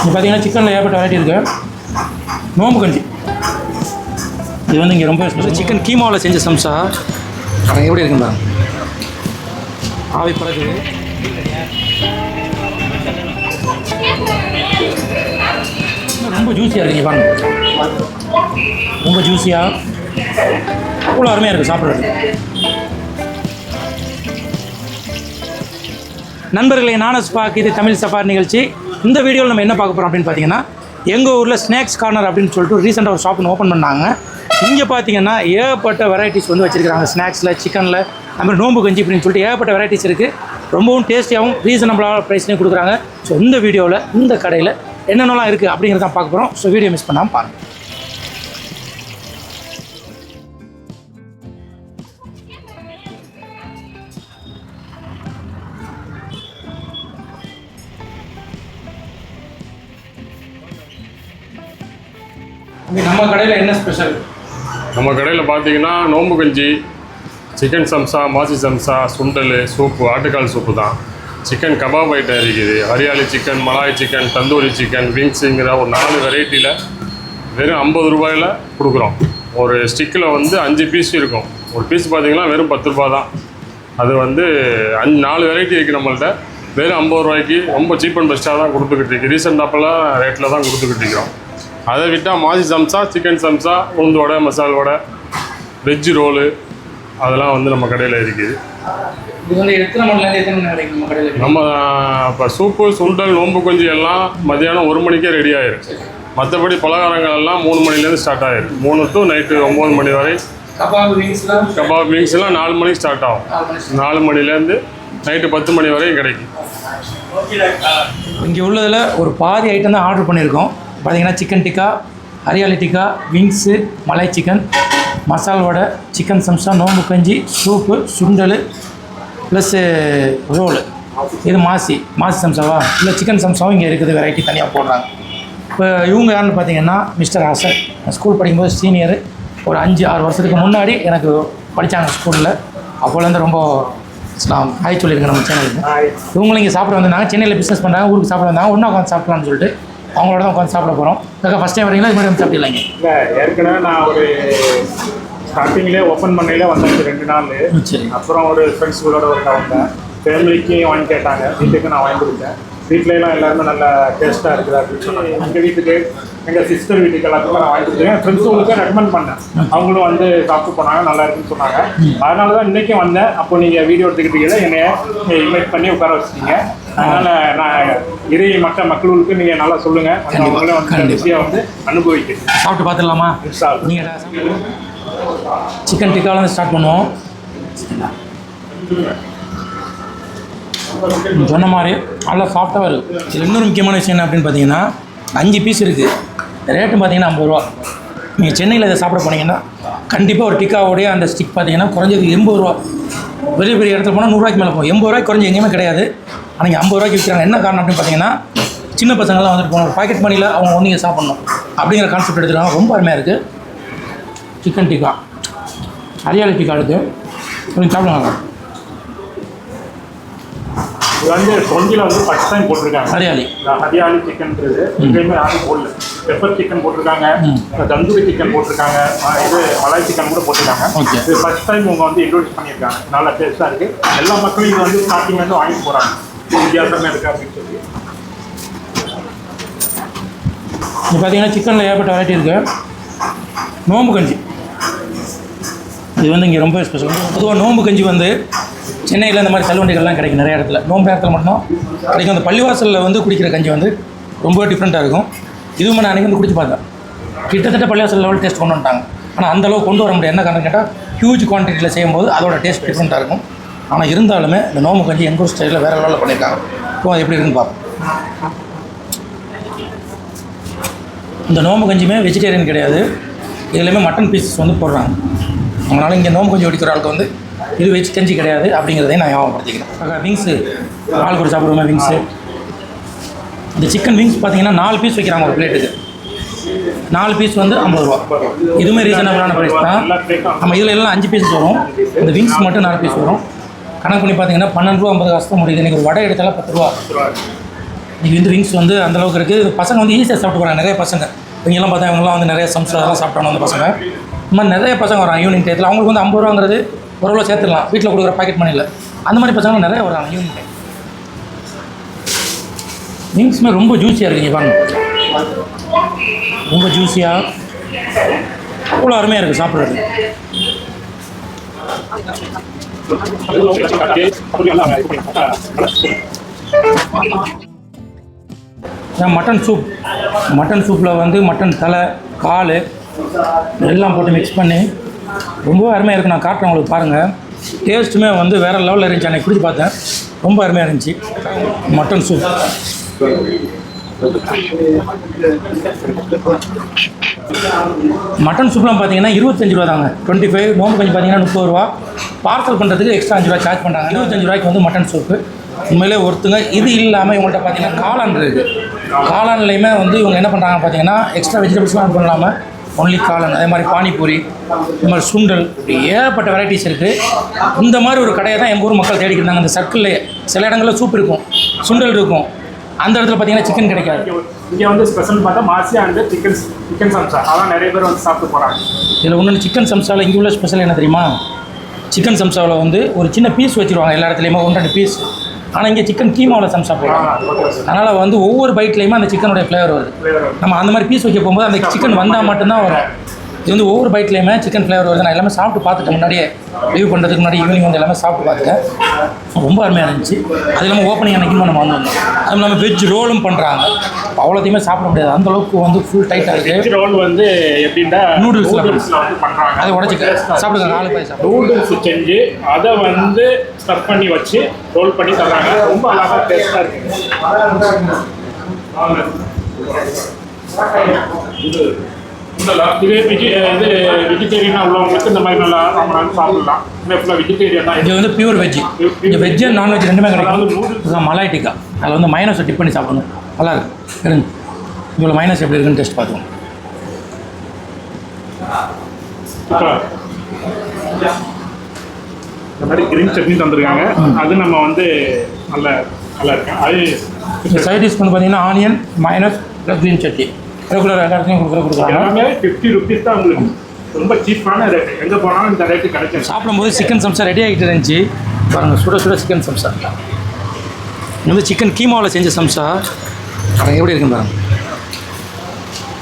இது பார்த்தீங்கன்னா சிக்கனில் ஏகப்பட்ட வெரைட்டி இருக்குது நோம்பு கஞ்சி. இது வந்து இங்கே ரொம்ப சிக்கன் கீமாவில் செஞ்ச சம்சா அது எப்படி இருக்குன்னு பாருங்க ஆவி பறக்குது. ரொம்ப ஜூஸியாக இருக்கு இங்க பாருங்க. ரொம்ப ஜூஸியாக அவ்வளோ அருமையாக இருக்குது சாப்பிட்றது நண்பர்களே நானஸ் பாக் இது தமிழ் சஃபார் நிகழ்ச்சி. இந்த வீடியோவில் நம்ம என்ன பார்க்க போகிறோம் அப்படின்னு பார்த்தீங்கன்னா எங்கள் ஊரில் ஸ்நாக்ஸ் கார்னர் அப்படின்னு சொல்லிட்டு ரீசெண்டாக ஒரு ஷாப் ஓப்பன் பண்ணாங்க. இங்கே பார்த்தீங்கன்னா ஏகப்பட்ட வெரைட்டிஸ் வந்து வச்சுருக்காங்க ஸ்நாக்ஸில் சிக்கனில் அதுமாதிரி நோம்பு கஞ்சி அப்படின்னு சொல்லிட்டு ஏகப்பட்ட வெரைட்டிஸ் இருக்குது ரொம்பவும் டேஸ்டியாகவும் ரீசனபிளான ப்ரைஸ்லேயும் கொடுக்குறாங்க. ஸோ இந்த வீடியோவில் இந்த கடையில் என்னென்னலாம் இருக்குது அப்படிங்கிறத பார்க்க போகிறோம் ஸோ வீடியோ மிஸ் பண்ணாமல் பாருங்கள் நம்ம கடையில் என்ன ஸ்பெஷல் நம்ம கடையில் பார்த்தீங்கன்னா நோம்பு கஞ்சி சிக்கன் சம்சா மாசி சம்சா சுண்டல் சூப்பு ஆட்டுக்கால் சூப்பு தான். சிக்கன் கபாப் ஐட்டம் இருக்குது. Hariyali chicken malai chicken tandoori chicken விங்ஸுங்கிற ஒரு நாலு வெரைட்டியில் வெறும் ஐம்பது ரூபாயில் கொடுக்குறோம். ஒரு ஸ்டிக்கில் வந்து அஞ்சு பீஸ் இருக்கும். ஒரு பீஸ் பார்த்தீங்கன்னா வெறும் பத்து ரூபா தான். அது வந்து அஞ்சு நாலு வெரைட்டி இருக்குது நம்மள்ட்ட. வெறும் ஐம்பது ரூபாய்க்கு ரொம்ப சீப் அண்ட் பெஸ்ட்டாக தான் கொடுத்துக்கிட்டு இருக்கு. ரீசெண்ட் அப்போல்லாம் ரேட்டில் தான் கொடுத்துக்கிட்டு இருக்கிறோம். அதை விட்டால் மாசி சம்சா சிக்கன் சம்சா உளுந்து வடை மசால் வடை வெஜ்ஜு ரோலு அதெல்லாம் வந்து நம்ம கடையில் இருக்குது நம்ம இப்போ சூப்பு சுண்டல் நோம்பு குஞ்சு எல்லாம் மத்தியானம் ஒரு மணிக்கே ரெடி ஆயிரும். மற்றபடி பலகாரங்கள் எல்லாம் மூணு மணிலேருந்து ஸ்டார்ட் ஆயிரும். மூணு டு நைட்டு ஒம்பது மணி வரை. கபாப் விங்ஸ்லாம் கபாப் மீன்ஸ் எல்லாம் நாலு மணிக்கு ஸ்டார்ட் ஆகும். நாலு மணிலேருந்து நைட்டு பத்து மணி வரையும் கிடைக்கும். இங்கே உள்ளதில் ஒரு பாதி ஐட்டம் தான் ஆர்டர் பண்ணியிருக்கோம். பார்த்தீங்கன்னா chicken tikka hariyali tikka wings malai chicken மசால் வடை சிக்கன் சம்சா நோம்பு கஞ்சி சூப்பு சுண்டல் ப்ளஸ்ஸு ரோலு இது மாசி மாசி சம்சாவா இல்லை சிக்கன் சம்சாவும் இங்கே இருக்குது வெரைட்டி தனியாக போடுறாங்க. இப்போ இவங்க யாருன்னு பார்த்தீங்கன்னா மிஸ்டர் ஹசன். ஸ்கூல் படிக்கும்போது சீனியர் ஒரு அஞ்சு ஆறு வருஷத்துக்கு முன்னாடி எனக்கு படித்தாங்க ஸ்கூலில் அப்போலேருந்து ரொம்ப நான் ஹாய் சொல்லியிருக்கேன் நம்ம சேனலுக்கு இவங்களும் இங்கே சாப்பிட வந்தாங்க. சென்னையில் பிஸ்னஸ் பண்ணுறாங்க ஊருக்கு சாப்பிட வந்தாங்க. ஒன்றா உட்காந்து சாப்பிடலாம்னு சொல்லிட்டு அவங்களோட தான் உட்காந்து சாப்பிட போகிறோம் அக்கா ஃபஸ்ட் டைம் வரீங்களா? இது மாதிரி வந்து சாப்பிடலாங்க இல்லை ஏற்கனவே நான் ஒரு ஸ்டார்டிங்லேயே ஓப்பன் பண்ணையில வந்தேன் ரெண்டு நாள். சரி. அப்புறம் ஒரு ஃப்ரெண்ட்ஸ்களோட ஒருக்கா வந்தேன். ஃபேமிலிக்கு வாங்கி கேட்டாங்க. வீட்டுக்கு நான் வாங்கி கொடுத்தேன். வீட்ல எல்லாம் எல்லாருமே நல்ல டேஸ்ட்டாக இருக்குது அப்படின்னு சொன்னாங்க. எங்கள் வீட்டுக்கு எங்கள் சிஸ்டர் வீட்டுக்கு எல்லாத்துக்கும் நான் வாங்கி கொடுத்தேன். ஃப்ரெண்ட்ஸுங்களுக்கு ரெக்கமெண்ட் பண்ணேன். அவங்களும் வந்து சாப்பிட்டு போனாங்க நல்லா இருக்குன்னு சொன்னாங்க. அதனால தான் இன்றைக்கும் வந்தேன். அப்போ நீங்கள் வீடியோ எடுத்துக்கிட்டீங்க என்னைய இன்வைட் பண்ணி உட்கார வச்சிட்டீங்க. அதனால் நான் இறை மற்ற மக்களுக்கு நீங்கள் நல்லா சொல்லுங்கள் அவங்களே வந்து. ருசியாக வந்து அனுபவிக்கிறேன் சாப்பிட்டு பார்த்துடலாமா. நீங்கள் சிக்கன் டிக்காலேருந்து ஸ்டார்ட் பண்ணுவோம். சொன்ன மாதிரி நல்லா சாஃப்டாக இருக்குது இதில் இன்னொரு முக்கியமான விஷயம் என்ன அப்படின்னு பார்த்தீங்கன்னா அஞ்சு பீஸ் இருக்குது ரேட்டு பார்த்தீங்கன்னா ஐம்பது ரூபா. நீங்கள் சென்னையில் இதை சாப்பிட போனீங்கன்னா கண்டிப்பாக ஒரு டிக்காவோடைய அந்த ஸ்டிக் பார்த்தீங்கன்னா குறைஞ்சது எண்பது ரூபா. பெரிய பெரிய இடத்துல போனால் நூறுரூவாய்க்கு மேலே போகும். எண்பது ரூபாய்க்கு குறைஞ்சி எங்கேயுமே கிடையாது. ஆனால் இங்கே ஐம்பது ரூபாய்க்கு விற்கிறாங்க. என்ன காரணம் அப்படின்னு பார்த்தீங்கன்னா சின்ன பசங்கள்லாம் வந்துட்டு போகணும். பாக்கெட் மணியில் அவங்க வந்து சாப்பிட்ணும். அப்படிங்கிற கான்செப்ட் எடுத்துருக்காங்க. ரொம்ப அருமையாக இருக்குது சிக்கன் டிக்கா ஹரியாலி டிக்கா இருக்குது கொஞ்சம் சாப்பிடுவாங்க இது வந்து தொண்டியில் வந்து ஃபஸ்ட் டைம் போட்டிருக்காங்க. ஹரியாலி. ஹரியாலி சிக்கன்ன்றது எங்கேயுமே யாரும் போடல. பெப்பர் சிக்கன் போட்டிருக்காங்க. தந்தூரி சிக்கன் போட்டிருக்காங்க. இது மலாய் சிக்கன் கூட போட்டிருக்காங்க. இது ஃபர்ஸ்ட் டைம் அவங்க வந்து இன்ட்ரோடியூஸ் பண்ணியிருக்காங்க. நல்லா டேஸ்ட்டாக இருக்கு. எல்லா மக்களும் இது வந்து ஸ்டார்டிங் வந்து வாங்கி போகிறாங்க வித்தியாசமாக இருக்கு அப்படின்னு சொல்லி. இது பார்த்தீங்கன்னா சிக்கனில் ஏகப்பட்ட வெரைட்டி இருக்குது நோம்பு கஞ்சி. இது வந்து இங்கே ரொம்ப ஸ்பெஷல் பொதுவாக நோம்பு கஞ்சி வந்து சென்னையில் இந்த மாதிரி தள்ளுவண்டிகள்லாம் கிடைக்கும் நிறைய இடத்துல. நோம்பு நேரத்தில் மட்டும் கிடைக்கும் அந்த பள்ளிவாசலில் வந்து குடிக்கிற கஞ்சி வந்து ரொம்ப டிஃப்ரெண்ட்டாக இருக்கும். இதுவும் நான் அன்றைக்கி வந்து குடிச்சு பார்த்தேன். கிட்டத்தட்ட பள்ளிவாசல் லெவல் டேஸ்ட் கொண்டு வந்துட்டாங்க. ஆனால் அந்த அளவுக்கு கொண்டு வர முடியாது. என்ன காரணம் கேட்டால் ஹியூஜ் குவான்டிட்டியில் செய்யும்போது அதோட டேஸ்ட் டிஃப்ரெண்ட்டாக இருக்கும். ஆனால் இருந்தாலுமே இந்த நோம்பு கஞ்சி எங்கள் ஊர் ஸ்டைலில் வேறு லெவலில் பண்ணியிருக்காங்க. இப்போ அது எப்படி இருக்குன்னு பார்ப்போம். இந்த நோம்பு கஞ்சியுமே வெஜிடேரியன் கிடையாது. இதுலேயுமே மட்டன் பீசஸ் வந்து போடுறாங்க. அதனால் இங்கே நோம்பு கஞ்சி ஒடிக்கிற ஆளுக்கு வந்து இது வெஜ் கஞ்சி கிடையாது அப்படிங்கிறதையும் நான் ஞாபகப்படுத்திக்கிறேன். விங்ஸு ஆளுக்கு கூட சாப்பிடுவோமே விங்ஸு இந்த சிக்கன் விங்ஸ் பார்த்தீங்கன்னா நாலு பீஸ் வைக்கிறாங்க ஒரு பிளேட்டுக்கு நாலு பீஸ் வந்து ஐம்பது ரூபா. இதுவுமே ரீசனபிளான ப்ரைஸ் தான். நம்ம இதில் எல்லாம் அஞ்சு பீஸ் வரும். இந்த விங்ஸ் மட்டும் நாலு பீஸ் வரும். கணக்கு பண்ணி பார்த்தீங்கன்னா பன்னெண்டு ரூபா ஐம்பது காசு தான் முடியுது. இன்றைக்கி ஒரு வடை எடுத்தாலும் பத்து ரூபா. இன்றைக்கி வந்து விங்ஸ் வந்து அந்தளவுக்கு இருக்குது பசங்க வந்து ஈஸியாக சாப்பிட்டு போகிறாங்க நிறைய பசங்க. இவங்கெல்லாம் பார்த்தா இவங்கெல்லாம் வந்து நிறைய சம்ஸ்டர் அதெல்லாம் சாப்பிட்டாங்க அந்த பசங்க. இந்த மாதிரி நிறைய பசங்க வராங்க. ஈவினிங் டயத்தில் அவங்களுக்கு வந்து ஐம்பது ரூபாங்கிறது ஒரு ரூபா சேர்த்துடலாம். வீட்டில் கொடுக்குற பாக்கெட் மணியில் அந்த மாதிரி பசங்க நிறைய வராங்க ஈவினிங் டைம் ரொம்ப ஜூஸியாக இருக்குங்க வாங்க ரொம்ப ஜூஸியாக அவ்வளோ அருமையாக இருக்குது சாப்பிட்றது. மட்டன் சூப் மட்டன் சூப்பில் வந்து மட்டன் தலை கால் எல்லாம் போட்டு மிக்ஸ் பண்ணி ரொம்ப அருமையாக இருக்குது நான் காட்டுறேன் உங்களுக்கு பாருங்கள் டேஸ்ட்டுமே வந்து வேறு லெவலில் இருந்துச்சு. அன்றைக்கி குடிச்சு பார்த்தேன். ரொம்ப அருமையாக இருந்துச்சு. மட்டன் சூப் மட்டன் சூப்லாம் பார்த்தீங்கன்னா இருபத்தஞ்சு ரூபா தாங்க. டுவெண்ட்டி ஃபைவ் நோம்பு கொஞ்சம் பார்த்தீங்கன்னா முப்பது ரூபா. பார்சல் பண்ணுறதுக்கு எக்ஸ்ட்ரா அஞ்சு ரூபா சார்ஜ் பண்ணுறாங்க இருபத்தஞ்சு ரூபாய்க்கு வந்து மட்டன் சூப்பு உண்மையிலே ஒருத்துங்க இது இல்லாமல் இவங்கள்ட்ட பார்த்தீங்கன்னா காளான் இருக்குது காளான்லையுமே வந்து இவங்க என்ன பண்ணுறாங்க பார்த்தீங்கன்னா எக்ஸ்ட்ரா வெஜிடபிள்ஸ்லாம் ஆட் பண்ணலாமல் ஒன்லி காளான் அதே மாதிரி பானிபூரி இந்த மாதிரி சுண்டல் இப்படி ஏகப்பட்ட வெரைட்டிஸ் இருக்குது இந்த மாதிரி ஒரு கடையை தான் எங்கள் ஊர் மக்கள் தேடிக்கிட்டு இருந்தாங்க. இந்த சர்க்கிள்லேயே சில இடங்களில் சூப் இருக்கும் சுண்டல் இருக்கும். அந்த இடத்துல பார்த்தீங்கன்னா சிக்கன் கிடைக்காது. இங்கே வந்து ஸ்பெஷல் பார்த்தா மாசி அண்ட் சிக்கன் சிக்கன் சம்சா அதான் நிறைய பேர் வந்து சாப்பிட்டு போகிறாங்க இதில் ஒன்று சிக்கன் சம்சாவில் இங்கே உள்ள ஸ்பெஷல் என்ன தெரியுமா? சிக்கன் சம்சாவில் வந்து ஒரு சின்ன பீஸ் வச்சுருவாங்க எல்லா இடத்துலையுமே ஒன்று ரெண்டு பீஸ் ஆனால் இங்கே சிக்கன் கீமாவில் சம்சா போடுறாங்க அதனால் வந்து ஒவ்வொரு பைட்லேயுமே அந்த சிக்கனுடைய ஃப்ளேவர் வருது. நம்ம அந்த மாதிரி பீஸ் வைக்க போகும்போது அந்த சிக்கன் வந்தால் மட்டும்தான் வரும். இது வந்து ஒவ்வொரு பைட்லேயுமே சிக்கன் ஃப்ளேவர் வருது. நான் எல்லாமே சாப்பிட்டு பார்த்துட்டேன். முன்னாடியே ரிவ்யூ பண்ணுறதுக்கு முன்னாடி ஈவினிங் வந்து எல்லாமே சாப்பிட்டு பார்த்துட்டேன். ரொம்ப அருமையாக இருந்துச்சு. அது இல்லாமல் ஓப்பனிங் அன்னைக்கு நம்ம வந்திருந்தோம் அதுவும் இல்லாமல் வெஜ் ரோலும் பண்ணுறாங்க அவ்வளோத்தையுமே சாப்பிட முடியாது. அந்த அளவுக்கு வந்து ஃபுல் டைட்டாக இருக்குது ரோல் வந்து எப்படின்னா வந்து பண்ணுறாங்க அதை உடச்சிக்க. சாப்பிடுங்க நாலு பாய் சாப்பிடுங்க. நூடுல்ஸ் செஞ்சு அதை வந்து ஸ்டஃப் பண்ணி வச்சு ரோல் பண்ணி தர்றாங்க. ரொம்ப அழகாக டேஸ்ட்டாக வாங்க. இது இது வெஜி இது வெஜிடேரியனாக உள்ளவங்களுக்கு இந்த மாதிரி நல்லா நம்மளால சாப்பிடலாம். இந்த ஃபுல்லாக வெஜிடேரியன் தான் இங்கே வந்து பியூர் வெஜ் இங்கே வெஜ் அண்ட் நான்வெஜ் ரெண்டுமே கிடைக்கும். மலாய் டிக்கா. அதில் வந்து மைனஸை டிப் பண்ணி சாப்பிடணும். நல்லா இருக்கு. இருங்க. இவ்வளோ மைனஸ் எப்படி இருக்குன்னு டெஸ்ட் பார்த்துக்கோங்க. இந்த மாதிரி கிரீன் சட்னி தந்திருக்காங்க. அது நம்ம வந்து நல்ல நல்லா இருக்கு அது சைட் டிஷ் வந்து பார்த்தீங்கன்னா onion minus plus green chutney. Regular எல்லா இடத்துலையும் கொடுக்குற கொடுக்குறாங்க எல்லாமே ஃபிஃப்டி ருபீஸ் தான் உங்களுக்கு. ரொம்ப சீப்பான ரேட்டு எங்கே போனாலும் இந்த ரேட்டு கிடைக்கும் சாப்பிடும்போது சிக்கன் சம்சா ரெடி ஆகிட்டு இருந்துச்சு. பாருங்கள் சுட சுட சிக்கன் சம்சா இது வந்து சிக்கன் கீமாவில் செஞ்ச சம்சா பாருங்க எப்படி இருக்குன்னு பாருங்க.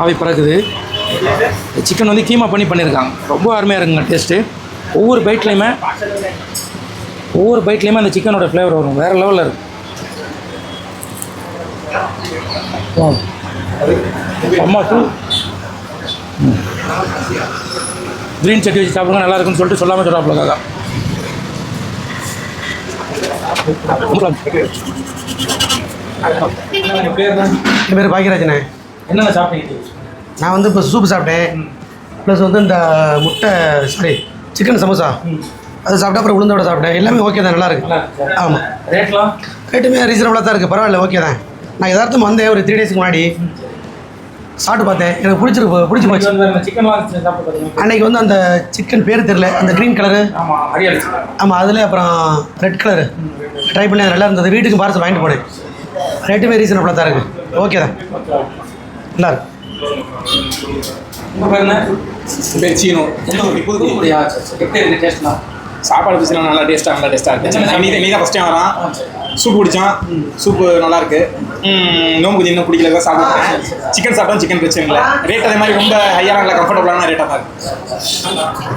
ஆவி பறக்குது. சிக்கன் வந்து கீமா பண்ணி பண்ணியிருக்காங்க. ரொம்ப அருமையாக இருக்குங்க டேஸ்ட்டு ஒவ்வொரு பைட்லேயுமே ஒவ்வொரு பைட்லேயுமே அந்த சிக்கனோட ஃப்ளேவர் வரும். வேறு லெவலில் இருக்கும். அம்மா தூ. க்ரீன் சட்னி வச்சு சாப்பிடுங்க நல்லா இருக்குன்னு சொல்லிட்டு சொல்லாமல் சொல்கிறாப்புல காக்கா என் பேர் பாக்கியராஜனே. என்னென்ன சாப்பிட்டீங்க? நான் வந்து இப்போ சூப் சாப்பிட்டேன். ப்ளஸ் வந்து இந்த முட்டை சாரி சிக்கன் சமோசா. அது சாப்பிட்டா அப்புறம் உளுந்தோட சாப்பிட்டேன். எல்லாமே ஓகே தான் நல்லா இருக்கு. ஆமாம் ரேட்லாம் ரேட்டுமே ரீசனபிளாக தான் இருக்குது பரவாயில்ல ஓகே தான். நான் எதார்த்தம் வந்தேன். ஒரு த்ரீ டேஸ்க்கு முன்னாடி. சாப்பிட்டு பார்த்தேன். எனக்கு பிடிச்சிருக்கு பிடிச்சி போச்சு. பார்த்தீங்க அன்னைக்கு வந்து அந்த சிக்கன் பேர் தெரில அந்த க்ரீன் கலரு ஆமாம் அதில் அப்புறம் ரெட் கலரு ட்ரை பண்ணி நல்லா இருந்தது. வீட்டுக்கு பார்சல் வாங்கிட்டு போனேன். ரேட்டுமே ரீசனபிளாக தான் இருக்குது ஓகே தான். நல்லா இருக்கு. பேர் சீனு. எப்படி டேஸ்ட்லாம் சாப்பாடு பசிலாம் நல்லா டேஸ்ட்டாக நல்லா டேஸ்ட்டாக இருக்கு. நீ நீ தான் ஃபஸ்ட் டைம் வரான். சூப் குடித்தான் சூப்பு நல்லா இருக்கு. நோம்பு கொஞ்சம் இன்னும் பிடிக்கல தான் சாப்பிட்டேன் சிக்கன் சாப்பிட்டோம் சிக்கன் பிரச்சனை இல்லை. ரேட் அதே மாதிரி ரொம்ப ஹையாக இல்லை கம்ஃபர்டபுளான ரேட்டாக தான் இருக்கு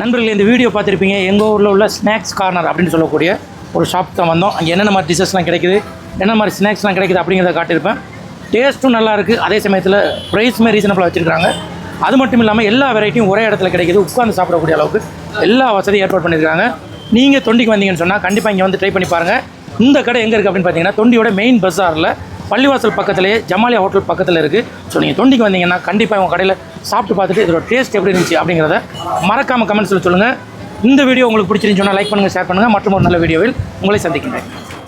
நண்பர்களே இந்த வீடியோ பார்த்துருப்பீங்க. எங்கள் ஊரில் உள்ள ஸ்நாக்ஸ் கார்னர் அப்படின்னு சொல்லக்கூடிய ஒரு ஷாப் தான் வந்தோம். அங்கே என்னென்ன மாதிரி டிஷஸ்லாம் கிடைக்குது என்ன மாதிரி ஸ்நாக்ஸ்லாம் கிடைக்குது அப்படிங்கிறத காட்டியிருப்பேன். டேஸ்ட்டும் நல்லாயிருக்கு அதே சமயத்தில் ப்ரைஸுமே ரீசனபிளாக வச்சுருக்காங்க அது மட்டும் இல்லாமல் எல்லா வெரைட்டியும் ஒரே இடத்துல கிடைக்குது. உட்காந்து சாப்பிடக்கூடிய அளவுக்கு எல்லா வசதியும் ஏற்பாடு பண்ணியிருக்காங்க. நீங்கள் தொண்டிக்கு வந்தீங்கன்னு சொன்னால் கண்டிப்பாக இங்கே வந்து ட்ரை பண்ணி பாருங்கள் இந்த கடை எங்கே இருக்குது அப்படின்னு பார்த்தீங்கன்னா தொண்டியோட மெயின் பஸாரில் பள்ளிவாசல் பக்கத்துலேயே ஜமாலியா ஹோட்டல் பக்கத்தில் இருக்குது ஸோ நீங்கள் தொண்டிக்கு வந்தீங்கன்னா கண்டிப்பாக உங்கள் கடையில் சாப்பிட்டு பார்த்துட்டு இதோட டேஸ்ட் எப்படி இருந்துச்சு அப்படிங்கிறத மறக்காமல் கமெண்ட்ஸில் சொல்லுங்கள் இந்த வீடியோ உங்களுக்கு பிடிச்சிருந்துச்சுன்னா லைக் பண்ணுங்கள் ஷேர் பண்ணுங்கள் மற்றும் ஒரு நல்ல வீடியோவில் உங்களை சந்திக்கின்றேன்